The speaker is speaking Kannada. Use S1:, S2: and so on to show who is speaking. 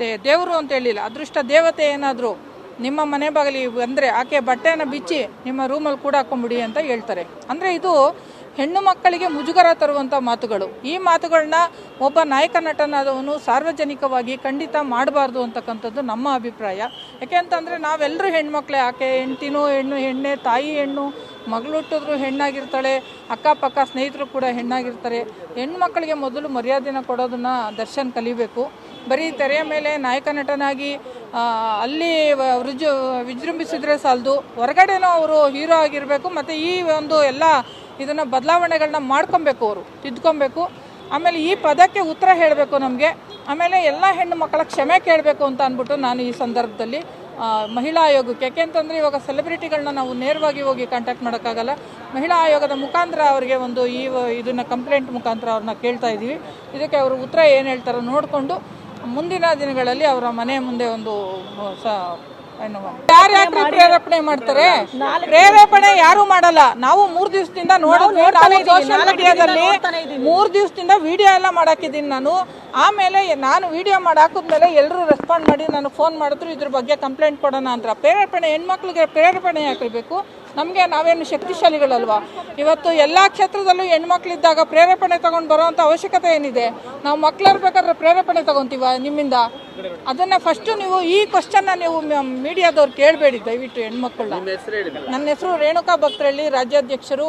S1: ದೇ ದೇವರು ಅಂತ ಹೇಳಿಲ್ಲ. ಅದೃಷ್ಟ ದೇವತೆ ಏನಾದರೂ ನಿಮ್ಮ ಮನೆ ಬಾಗಿಲಿ ಅಂದರೆ ಆಕೆ ಬಟ್ಟೆಯನ್ನು ಬಿಚ್ಚಿ ನಿಮ್ಮ ರೂಮಲ್ಲಿ ಕೂಡ ಹಾಕೊಂಬಿಡಿ ಅಂತ ಹೇಳ್ತಾರೆ. ಅಂದರೆ ಇದು ಹೆಣ್ಣು ಮಕ್ಕಳಿಗೆ ಮುಜುಗರ ತರುವಂಥ ಮಾತುಗಳು. ಈ ಮಾತುಗಳನ್ನ ಒಬ್ಬ ನಾಯಕ ನಟನಾದವನು ಸಾರ್ವಜನಿಕವಾಗಿ ಖಂಡಿತ ಮಾಡಬಾರ್ದು ಅಂತಕ್ಕಂಥದ್ದು ನಮ್ಮ ಅಭಿಪ್ರಾಯ. ಯಾಕೆ ಅಂತಂದರೆ ನಾವೆಲ್ಲರೂ ಹೆಣ್ಮಕ್ಳೇ. ಆಕೆ ಹೆಂಡ್ತಿನೂ ಹೆಣ್ಣು, ಹೆಣ್ಣೆ, ತಾಯಿ, ಹೆಣ್ಣು ಮಗಳು ಹುಟ್ಟಿದ್ರು ಹೆಣ್ಣಾಗಿರ್ತಾಳೆ, ಅಕ್ಕಪಕ್ಕ ಸ್ನೇಹಿತರು ಕೂಡ ಹೆಣ್ಣಾಗಿರ್ತಾರೆ. ಹೆಣ್ಮಕ್ಳಿಗೆ ಮೊದಲು ಮರ್ಯಾದೆನ ಕೊಡೋದನ್ನ ದರ್ಶನ್ ಕಲಿಬೇಕು. ಬರೀ ತೆರೆಯ ಮೇಲೆ ನಾಯಕ ನಟನಾಗಿ ಅಲ್ಲಿ ವೃಜು, ವಿಜೃಂಭಿಸಿದ್ರೆ ಸಾಲದು. ಹೊರಗಡೆನೂ ಅವರು ಹೀರೋ ಆಗಿರಬೇಕು, ಮತ್ತು ಈ ಒಂದು ಎಲ್ಲ ಇದನ್ನು ಬದಲಾವಣೆಗಳನ್ನ ಮಾಡ್ಕೊಬೇಕು ಅವರು, ತಿದ್ಕೊಬೇಕು. ಆಮೇಲೆ ಈ ಪದಕ್ಕೆ ಉತ್ತರ ಹೇಳಬೇಕು ನಮಗೆ. ಆಮೇಲೆ ಎಲ್ಲ ಹೆಣ್ಣು ಮಕ್ಕಳ ಕ್ಷಮೆ ಕೇಳಬೇಕು ಅಂತ ಅಂದ್ಬಿಟ್ಟು ನಾನು ಈ ಸಂದರ್ಭದಲ್ಲಿ ಮಹಿಳಾ ಆಯೋಗಕ್ಕೆ. ಯಾಕೆಂತಂದರೆ ಇವಾಗ ಸೆಲೆಬ್ರಿಟಿಗಳನ್ನ ನಾವು ನೇರವಾಗಿ ಹೋಗಿ ಕಾಂಟ್ಯಾಕ್ಟ್ ಮಾಡೋಕ್ಕಾಗಲ್ಲ. ಮಹಿಳಾ ಆಯೋಗದ ಮುಖಾಂತರ ಅವರಿಗೆ ಒಂದು ಈ ಇದನ್ನು ಕಂಪ್ಲೇಂಟ್ ಮುಖಾಂತರ ಅವ್ರನ್ನ ಕೇಳ್ತಾ ಇದ್ದೀವಿ. ಇದಕ್ಕೆ ಅವರು ಉತ್ತರ ಏನು ಹೇಳ್ತಾರೋ ನೋಡಿಕೊಂಡು ಮುಂದಿನ ದಿನಗಳಲ್ಲಿ ಅವರ ಮನೆ ಮುಂದೆ ಒಂದು ಸ ಯಾರು ಯಾಕೆ ಪ್ರೇರೇಪಣೆ ಮಾಡ್ತಾರೆ? ಪ್ರೇರೇಪಣೆ ಯಾರು ಮಾಡಲ್ಲ. ನಾವು ಮೂರ್ ದಿವಸದಿಂದ ನೋಡಿದ್ವಿ ನಾನು ಸೋಷಿಯಲ್ ಮೀಡಿಯಾದಲ್ಲಿ ಮೂರ್ ದಿವಸದಿಂದ ವಿಡಿಯೋ ಎಲ್ಲ ಮಾಡಾಕಿದ್ದೀನಿ ನಾನು. ಆಮೇಲೆ ನಾನು ವಿಡಿಯೋ ಮಾಡಾಕಿದ್ಮೇಲೆ ಎಲ್ಲರೂ ರೆಸ್ಪಾಂಡ್ ಮಾಡಿ ನಾನು ಫೋನ್ ಮಾಡಿದ್ರು ಇದ್ರ ಬಗ್ಗೆ ಕಂಪ್ಲೇಂಟ್ ಕೊಡೋಣ ಅಂತ ಪ್ರೇರೇಪಣೆ ಹೆಣ್ಮಕ್ಳಿಗೆ ಪ್ರೇರೇಪಣೆ ಯಾಕಿರ್ಬೇಕು? ನಮಗೆ ನಾವೇನು ಶಕ್ತಿಶಾಲಿಗಳಲ್ವಾ? ಇವತ್ತು ಎಲ್ಲ ಕ್ಷೇತ್ರದಲ್ಲೂ ಹೆಣ್ಮಕ್ಳಿದ್ದಾಗ ಪ್ರೇರೇಪಣೆ ತಗೊಂಡು ಬರೋವಂಥ ಅವಶ್ಯಕತೆ ಏನಿದೆ? ನಾವು ಮಕ್ಳಿರ್ಬೇಕಾದ್ರೆ ಪ್ರೇರೇಪಣೆ ತಗೊಂತೀವ ನಿಮ್ಮಿಂದ? ಅದನ್ನ ಫಸ್ಟ್ ನೀವು ಈ ಕ್ವಶನ್ನ ನೀವು ಮೀಡಿಯಾದವ್ರು ಕೇಳಬೇಡಿ ದಯವಿಟ್ಟು ಹೆಣ್ಮಕ್ಳನ್ನ.
S2: ಹೇಳಿ
S1: ನನ್ನ ಹೆಸರು ರೇಣುಕಾ ಭಕ್ತರಳ್ಳಿ ರಾಜ್ಯಾಧ್ಯಕ್ಷರು